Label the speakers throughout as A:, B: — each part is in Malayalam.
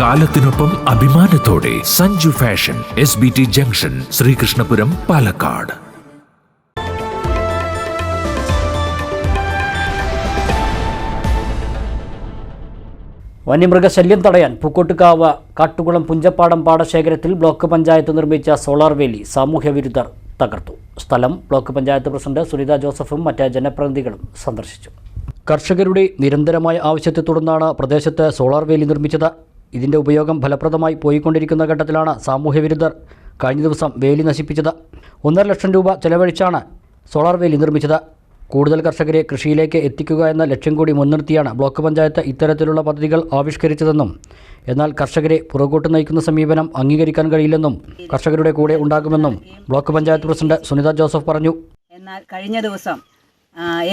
A: കാലത്തിനൊപ്പം അഭിമാനത്തോടെ Sanju fashion S B T junction Sreekrishnapuram Palakkad.
B: വന്യമൃഗശല്യം തടയാൻ പൂക്കോട്ടുകാവ് കാട്ടുകുളം പുഞ്ചപ്പാടം പാടശേഖരത്തിൽ ബ്ലോക്ക് പഞ്ചായത്ത് നിർമ്മിച്ച സോളാർ വേലി സാമൂഹ്യവിരുദ്ധർ തകർത്തു. സ്ഥലം ബ്ലോക്ക് പഞ്ചായത്ത് പ്രസിഡന്റ് സുനിത ജോസഫും മറ്റ് ജനപ്രതിനിധികളും സന്ദർശിച്ചു. കർഷകരുടെ നിരന്തരമായ ആവശ്യത്തെ തുടർന്നാണ് പ്രദേശത്ത് സോളാർ വേലി നിർമ്മിച്ചത്. ഇതിന്റെ ഉപയോഗം ഫലപ്രദമായി പോയിക്കൊണ്ടിരിക്കുന്ന ഘട്ടത്തിലാണ് സാമൂഹ്യവിരുദ്ധർ കഴിഞ്ഞ ദിവസം വേലി നശിപ്പിച്ചത്. ഒന്നര ലക്ഷം രൂപ ചെലവഴിച്ചാണ് സോളാർ വേലി നിർമ്മിച്ചത്. കൂടുതൽ കർഷകരെ കൃഷിയിലേക്ക് എത്തിക്കുക എന്ന ലക്ഷ്യം കൂടി മുൻനിർത്തിയാണ് ബ്ലോക്ക് പഞ്ചായത്ത് ഇത്തരത്തിലുള്ള പദ്ധതികൾ ആവിഷ്കരിച്ചതെന്നും എന്നാൽ കർഷകരെ പുറകോട്ട് നയിക്കുന്ന സമീപനം അംഗീകരിക്കാൻ കഴിയില്ലെന്നും കർഷകരുടെ കൂടെ ഉണ്ടാകുമെന്നും ബ്ലോക്ക് പഞ്ചായത്ത് പ്രസിഡന്റ് സുനിത ജോസഫ് പറഞ്ഞു.
C: എന്നാൽ കഴിഞ്ഞ ദിവസം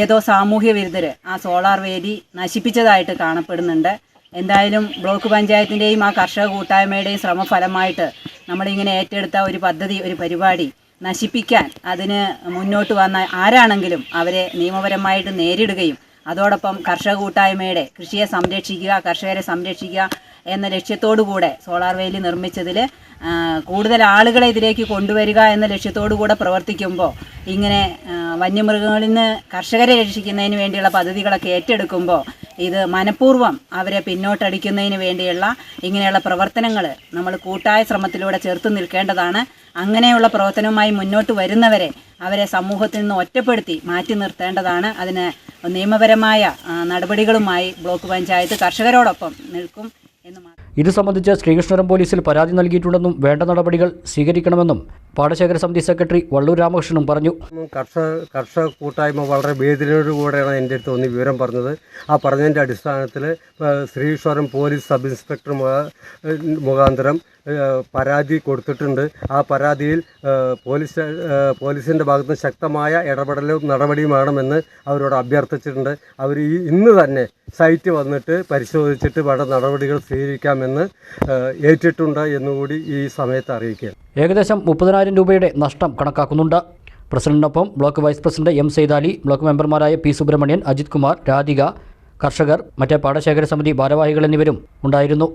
C: ഏതോ സാമൂഹ്യ വിരുദ്ധര് ആ സോളാർ വേലി നശിപ്പിച്ചതായിട്ട് കാണപ്പെടുന്നുണ്ട്. എന്തായാലും ബ്ലോക്ക് പഞ്ചായത്തിന്റെയും ആ കർഷക കൂട്ടായ്മയുടെയും ശ്രമഫലമായിട്ട് നമ്മളിങ്ങനെ ഏറ്റെടുത്ത ഒരു പദ്ധതി ഒരു പരിപാടി നശിപ്പിക്കാൻ അതിന് മുന്നോട്ട് വന്ന ആരാണെങ്കിലും അവരെ നിയമപരമായിട്ട് നേരിടുകയും അതോടൊപ്പം കർഷക കൂട്ടായ്മയുടെ കൃഷിയെ സംരക്ഷിക്കുക കർഷകരെ സംരക്ഷിക്കുക എന്ന ലക്ഷ്യത്തോടു കൂടെ സോളാർ വേലി നിർമ്മിച്ചതിൽ കൂടുതൽ ആളുകളെ ഇതിലേക്ക് കൊണ്ടുവരിക എന്ന ലക്ഷ്യത്തോടു കൂടെ പ്രവർത്തിക്കുമ്പോൾ ഇങ്ങനെ വന്യമൃഗങ്ങളിൽ നിന്ന് കർഷകരെ രക്ഷിക്കുന്നതിന് വേണ്ടിയുള്ള പദ്ധതികളൊക്കെ ഏറ്റെടുക്കുമ്പോൾ ഇത് മനഃപൂർവം അവരെ പിന്നോട്ടടിക്കുന്നതിന് വേണ്ടിയുള്ള ഇങ്ങനെയുള്ള പ്രവർത്തനങ്ങൾ നമ്മൾ കൂട്ടായ ശ്രമത്തിലൂടെ ചേർത്ത് നിൽക്കേണ്ടതാണ്. അങ്ങനെയുള്ള പ്രവർത്തനവുമായി മുന്നോട്ട് വരുന്നവരെ അവരെ സമൂഹത്തിൽ നിന്ന് ഒറ്റപ്പെടുത്തി മാറ്റി നിർത്തേണ്ടതാണ്. അതിന് നിയമപരമായ നടപടികളുമായി ബ്ലോക്ക് പഞ്ചായത്ത് കർഷകരോടൊപ്പം നിൽക്കും എന്ന്
B: ഇത് സംബന്ധിച്ച് ശ്രീകൃഷ്ണപുരം പോലീസിൽ പരാതി നൽകിയിട്ടുണ്ടെന്നും വേണ്ട നടപടികൾ സ്വീകരിക്കണമെന്നും പാടശേഖര സമിതി സെക്രട്ടറി വള്ളൂർ രാമകൃഷ്ണനും പറഞ്ഞു.
D: കർഷക കർഷക കൂട്ടായ്മ വളരെ വേദനയോടുകൂടെയാണ് എന്റെ അടുത്ത് ഒന്ന് വിവരം പറഞ്ഞത്. ആ പറഞ്ഞതിന്റെ അടിസ്ഥാനത്തിൽ ശ്രീശ്വരം പോലീസ് സബ് ഇൻസ്പെക്ടർ മുഖ- മുഖാന്തരം പരാതി കൊടുത്തിട്ടുണ്ട്. ആ പരാതിയിൽ പോലീസ് പോലീസിന്റെ ഭാഗത്ത് നിന്ന് ശക്തമായ ഇടപെടലും നടപടിയും വേണമെന്ന് അവരോട് അഭ്യർത്ഥിച്ചിട്ടുണ്ട്. അവർ ഈ ഇന്ന് തന്നെ സൈറ്റ് വന്നിട്ട് പരിശോധിച്ചിട്ട് വേണ്ട നടപടികൾ സ്വീകരിക്കാമെന്ന് ഏറ്റിട്ടുണ്ട് എന്നുകൂടി ഈ സമയത്ത് അറിയിക്കുക
B: ഏകദേശം മുപ്പതിനായിരം രൂപയുടെ നഷ്ടം കണക്കാക്കുന്നുണ്ട്. പ്രസിഡന്റിനൊപ്പം block vice president M Saithali block മെമ്പർമാരായ പി സുബ്രഹ്മണ്യൻ അജിത് കുമാർ രാധിക കർഷകർ മറ്റേ പാടശേഖര സമിതി ഭാരവാഹികൾ എന്നിവരും ഉണ്ടായിരുന്നു.